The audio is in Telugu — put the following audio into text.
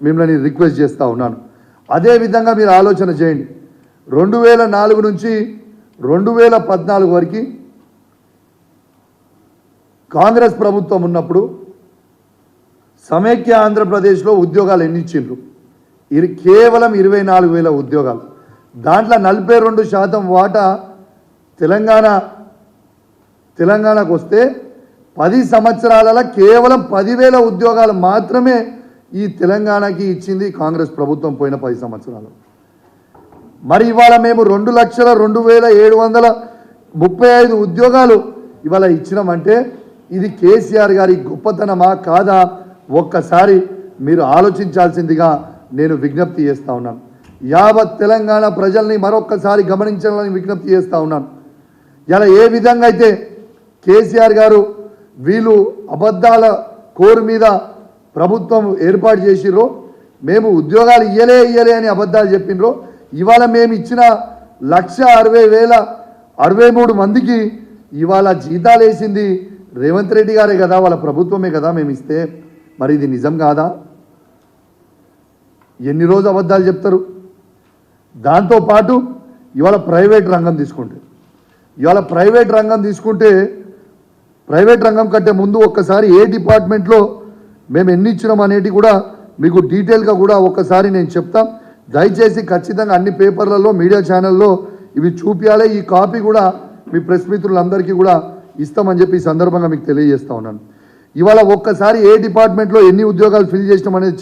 మిమ్మల్ని రిక్వెస్ట్ చేస్తూ ఉన్నాను. అదేవిధంగా మీరు ఆలోచన చేయండి. రెండు వేల నాలుగు నుంచి రెండు వేల పద్నాలుగు వరకు కాంగ్రెస్ ప్రభుత్వం ఉన్నప్పుడు సమైక్య ఆంధ్రప్రదేశ్లో ఉద్యోగాలు ఎన్ని ఇచ్చిండ్రు? ఇది కేవలం ఇరవై నాలుగు వేల ఉద్యోగాలు. దాంట్లో నలభై రెండు శాతం వాటా తెలంగాణ తెలంగాణకు వస్తే పది సంవత్సరాలలో కేవలం పదివేల ఉద్యోగాలు మాత్రమే ఈ తెలంగాణకి ఇచ్చింది కాంగ్రెస్ ప్రభుత్వం పోయిన పది సంవత్సరాలు. మరి ఇవాళ మేము రెండు లక్షల రెండు వేల ఏడు వందల ముప్పై ఐదు ఉద్యోగాలు ఇవాళ ఇచ్చినామంటే ఇది కేసీఆర్ గారి గొప్పతనమా కాదా? ఒక్కసారి మీరు ఆలోచించాల్సిందిగా నేను విజ్ఞప్తి చేస్తూ ఉన్నాను. యావత్ తెలంగాణ ప్రజల్ని మరొక్కసారి గమనించాలని విజ్ఞప్తి చేస్తూ ఉన్నాను. ఇలా ఏ విధంగా అయితే కేసీఆర్ గారు వీళ్ళు అబద్ధాల కోరు మీద ప్రభుత్వం ఏర్పాటు చేసిర్రో మేము ఉద్యోగాలు ఇయ్యలే ఇయ్యలే అని అబద్ధాలు చెప్పినరో ఇవాళ మేము ఇచ్చిన లక్ష అరవై వేల అరవై మూడు మందికి ఇవాళ జీతాలు వేసింది రేవంత్ రెడ్డి గారే కదా వాళ్ళ ప్రభుత్వమే కదా మేము ఇస్తే. మరి ఇది నిజం కాదా? ఎన్ని రోజు అబద్ధాలు చెప్తారు? దాంతోపాటు ఇవాళ ప్రైవేట్ రంగం తీసుకుంటే. ఇవాళ ప్రైవేట్ రంగం తీసుకుంటే ప్రైవేట్ రంగం కంటే ముందు ఒక్కసారి ఏ డిపార్ట్మెంట్లో మేము ఎన్ని ఇచ్చినాం అనేటి కూడా మీకు డీటెయిల్గా కూడా ఒక్కసారి నేను చెప్తా. దయచేసి ఖచ్చితంగా అన్ని పేపర్లలో మీడియా ఛానల్లో ఇవి చూపించాలి. ఈ కాపీ కూడా మీ ప్రెస్ మిత్రులందరికీ కూడా ఇస్తామని చెప్పి ఈ సందర్భంగా మీకు తెలియజేస్తా ఉన్నాను. ఇవాళ ఒక్కసారి ఏ డిపార్ట్మెంట్లో ఎన్ని ఉద్యోగాలు ఫిల్ చేసినాం అనేది